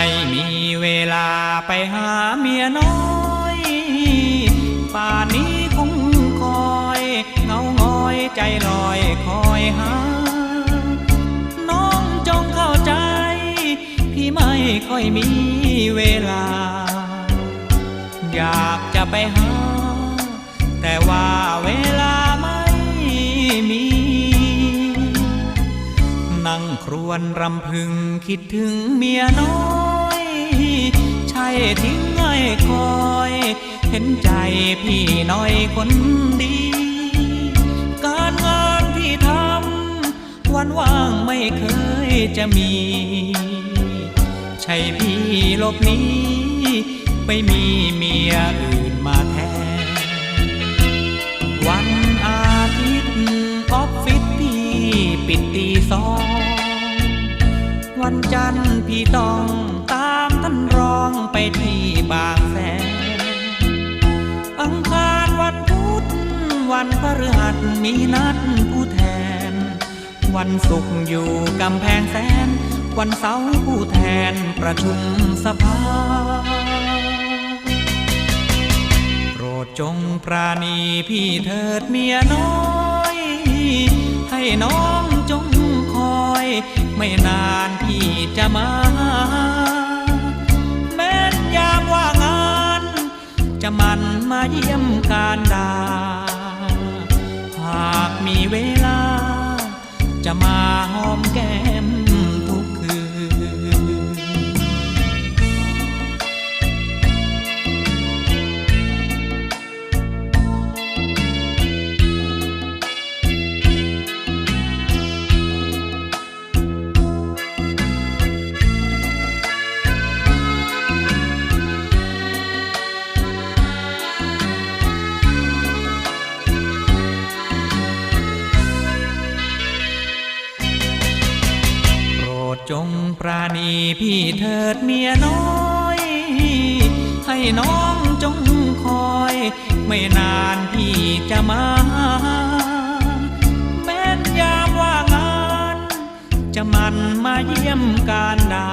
ไม่มีเวลาไปหาเมียน้อย ป่านนี้คงคอยเงางอยใจลอยคอยหา น้องจงเข้าใจ พี่ไม่ค่อยมีเวลา อยากจะไปหา แต่ว่าเวลาไม่มีนั่งครวญรำพึงคิดถึงเมียน้อย ทิ้งง่ายคอย เห็นใจพี่น่อยคนดี การงานที่ทำวันว่างไม่เคยจะมี ใช่พี่ลบหนี้ ไปมีเมียอื่นมาแทน วันอาทิตย์ออฟฟิศพี่ปิดตีสอง วันจันทร์พี่ต้อง มท่านรองไปที่บางแสน อังคารวันพุธวันพฤหัสมีนัดผู้แทน วันศุกร์อยู่กำแพงแสน วันเสาร์ผู้แทนประชุมสภา โปรดจงปราณีพี่เถิดเมียน้อย ให้น้องจงคอย ไม่นานพี่จะมา จะมันมาเยี่ยมการดา หากมีเวลา จะมาหอมแก้ม จงปราณีพี่เถิดเมียน้อย ให้น้องจงคอย ไม่นานพี่จะมา แม้นยามว่างาน จะมันมาเยี่ยมการดา